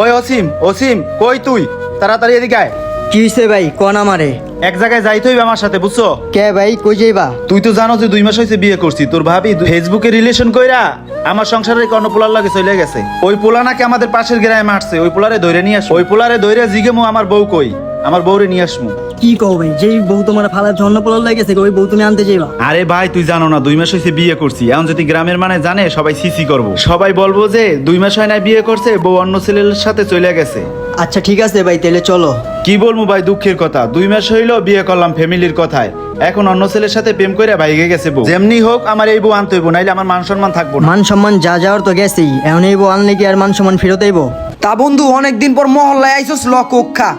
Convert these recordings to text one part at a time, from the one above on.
ওই অসীম অসীম কই তুই? তাড়াতাড়ি এদিকে আয়। কি হইছে ভাই কোন আমারে? এক জায়গায় যাইতে হইবে আমার সাথে বুঝছ? কে ভাই কই যাইবা? তুই তো জানো যে দুই মাস হয়েছে বিয়ে করছি তোর ভাবি ফেসবুকে রিলেশন কইরা আমার সংসারে কর্ণ পোলার লাগে চলে গেছে। ওই পোলা নাকি আমাদের পাশের গ্রামে মারছে ওই পোলারে ধরে নিয়ে আস। ওই পোলারে ধরে জিগেমু আমার বউ কই। আমার বউরে নিয়ে আসমু। কি কও ভাই যেই বউ তোমার ফালার জন্য পড়ল লাগেছে ওই বউ তুমি আনতে যাইবা। আরে ভাই তুই জানো না দুই মাস হয়েছে বিয়ে করছি। এখন যদি গ্রামের মানে জানে সবাই সিসি করব। সবাই বলব যে দুই মাস হয় না বিয়ে করছে বউ অন্য ছেলের সাথে চলে গেছে। আচ্ছা ঠিক আছে ভাই তাহলে চলো। কি বলব ভাই দুঃখের কথা। দুই মাস হইল বিয়ে করলাম ফ্যামিলির কথায়। এখন অন্য ছেলের সাথে প্রেম করে ভাইগে গেছে বউ। যেমনি হোক আমার এই বউ আনতে হইব নাইলে আমার মান সম্মান থাকব না। মান সম্মান যা যাওয়ার তো গেছেই। এখন এই বউ আনলে কি আর মান সম্মান ফেরত আইব তা বন্ধু অনেকদিন পর মহল্লায় আইসস ল কোক্ষা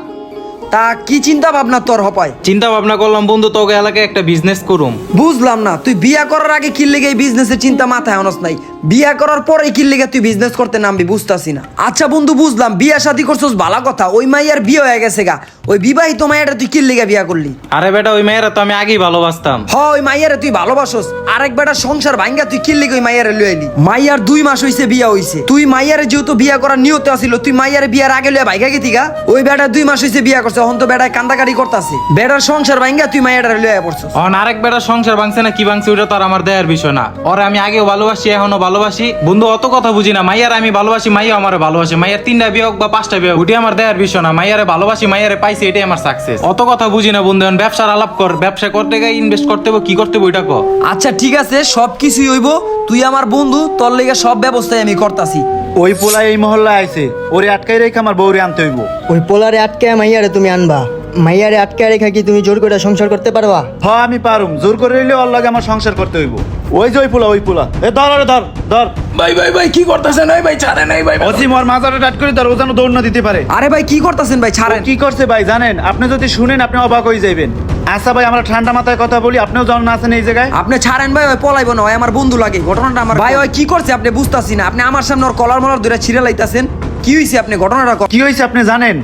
তা কি চিন্তা ভাবনা তোর হপায়? চিন্তা ভাবনা করলাম বন্ধু তোকে এলাকায় একটা বিজনেস করুম। বুঝলাম না তুই বিয়া করার আগে কি লেগে এই বিজনেসের চিন্তা মাথায় অনস নাই? বিয়া করার পরে কি লেগে তুই বিজনেস করতে নামবি বুঝতাছি না। আচ্ছা বন্ধু বুঝলাম বিয়া শাদি করছস ভালো কথা ওই মাইয়ার বিয়ে হয়ে গেছে গা। ওই বিবাহিত মাইয়াটা তুই কি লেগে বিয়া করলি? আরে বেটা ওই মেয়েরা তো আমি আগেই ভালোবাসতাম। হ ওই মাইয়ারে তুই ভালোবাসস। আরেক বেটা সংসার ভাঙ্গা তুই কি লেগে ওই মাইয়ারে লই আইলি? মাইয়ার দুই মাস হইছে বিয়া হইছে। তুই মাইয়ারে যেহেতু বিয়া করার নিয়ত আছিল তুই মাইয়ারে বিয়ার আগে লইয়া ভাইগা গেতি গা? ওই বেটা দুই মাস হইছে বিয়া করছে এখন তো বেটায় কান্দাকাটি করতাছে। বেটার সংসার ভাঙ্গা তুই মাইয়ারে লইয়া পড়ছস। অন আরেক বেটা সংসার ভাঙছে না কি ভাঙছে ওটা তো আর আমার দেয়ার বিষয় না। ওরে আমি আগেও ভালোবাসি এখনও ভালোবাসি। বন্ধু অত কথা বুঝি না মাইয়ার আমি ভালোবাসি মাইয়া আমার ভালোবাসি। মাইয়ার তিনটা বিয়ে হোক বা পাঁচটা বিয়ে হোক ওটি আমার দেয়ার বিষয় না। মাইয়ারে ভালোবাসি মাইয়ারে পাইছি এটাই আমার সাকসেস অত কথা বুঝি না বন্ধু এখন ব্যবসার আলাপ কর ব্যবসা করতে গিয়ে ইনভেস্ট করতে হবে কি করতে হবে ওইটা কর আচ্ছা ঠিক আছে সব কিছুই হইব। তুই আমার বন্ধু তোর লেগে সব ব্যবস্থাই আমি করতাছি। ওই পোলা এই মহল্লায় আইছে ওরে আটকাই রেখে আমার বউরে আনতে হইব। ওই পোলারে আটকে মাইয়ারে তুমি আনবা। মাইয়ারে আটকে রেখা কি তুমি জোর করে সংসার করতে পারবা? হ আমি পারুম। জোর করে রইলে ওর লাগে আমার সংসার করতে হইব। ওই যে ওই পোলা ওই পোলা। এ ধর আরে ধর ধর। ভাই ভাই ভাই কি করতেছেন ভাই ভাই ছাড়েন নাই ভাই অসীম ওর মাজারে টাট করে ধর ও যেন দৌড় না দিতে পারে। আরে ভাই কি করতেছেন ভাই? ছাড়েন। কি করছে ভাই জানেন? আপনি যদি শুনেন আপনি অবাক হয়ে যাইবেন। আচ্ছা ভাই আমরা ঠান্ডা মাথায় কথা বলি আপনিও যেমন আছেন এই জায়গায়? আপনি ছাড়েন ভাই ওই পলাইব না ওই আমার বন্ধু লাগে ঘটনাটা আমার ভাই ওই কি করছে আপনি বুঝতাছি না। আপনি আমার সামনে ওর কলার মলার ধরে ছিঁড়ে লাইতাছেন। কি হইছে আপনি ঘটনাটা কি হয়েছে আপনি জানেন?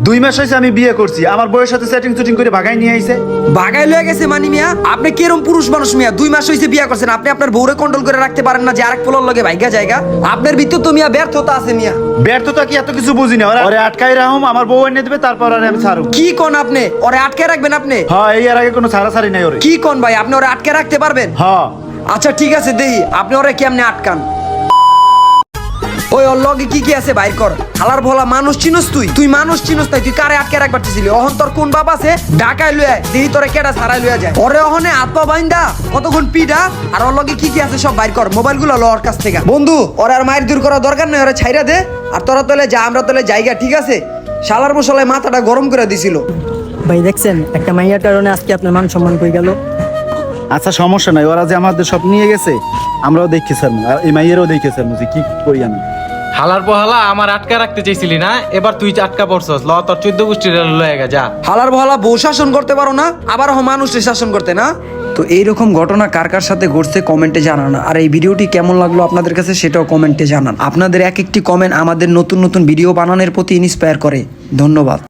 দুই মাস হয়েছে আমি বিয়ে করছি। আমার বউয়ের সাথে সেটিং সুটিং করে ভাগাই নিয়ে আইছে। বাগাই লয়ে গেছে মানি মিয়া? আপনি কিরম পুরুষ মানুষ মিয়া? দুই মাস হয়েছে বিয়া করছেন। আপনি আপনার বউরে কন্ট্রোল করে রাখতে পারেন না যে আরেক পোলার লগে ভাইগা জায়গা। আপনার ভিতর তো মিয়া ব্যর্থতা আছে মিয়া। ব্যর্থতা কি এত কিছু বুঝি না। ওরা- আটকাই রাখুম আমার বউ এনে দেবে তারপর আরে আমি ছাড়ুম। কি কোন আপনি? ওরে আটকে রাখবেন আপনি? হ্যাঁ এই আর আগে কোনো ছাড়াছাড়ি নাই ওরে। কি কোন ভাই? আপনি ওরে আটকে রাখতে পারবেন? হ্যাঁ। আচ্ছা ঠিক আছে দেহি আপনি ওরে কেমনে আটকান? ওই ওর লগে কি কি আছে বাইর কর। হালার ভোলা মানুষ চিনস তুই? তুই মানুষ চিনস তাই তুই কারে আটকে রাখবার চাইছিলি? অহন তোর কোন বাপ আছে? ঢাকায় লুয়ে দেহি তোরে কেডা ছাড়াই লুয়ে যায়। ওরে অহনে আত্মা বাইন্দা কতক্ষণ পিডা আর ওর লগে কি কি আছে সব বাইর কর। মোবাইলগুলো লওয়ার কাছ থেকে। বন্ধু ওরে আর মায়ের দূর করার দরকার নেই ওরে ছাইরা দে। আর তোরা তোলে যা আমরা তোলে জায়গা ঠিক আছে? শালার মশলায় মাথাটা গরম করে দিছিল। ভাই দেখছেন? একটা মাইয়ার কারণে আজকে আপনার মান সম্মান কই গেল? আচ্ছা সমস্যা নাই। ওরা যে আমাদের সব নিয়ে গেছে আমরাও দেখি স্যার। আর এই মাইয়েরও দেখে স্যার। যে কি করি আমি হালার পহালা আমার আটকা রাখতে চাইছিলি না? এবার তুই আটকা পড়ছস ল তোর চোদ্দ গোষ্ঠীর লয়ে গে যা। হালার বহালা বউ শাসন করতে পারো না আবার হ মানুষের শাসন করতে না? তো এইরকম ঘটনা কার কার সাথে ঘটছে কমেন্টে জানান। আর এই ভিডিওটি কেমন লাগল আপনাদের কাছে সেটাও কমেন্টে জানান। আপনাদের এক একটি কমেন্ট আমাদের নতুন নতুন ভিডিও বানানোর প্রতি ইন্সপায়ার করে। ধন্যবাদ।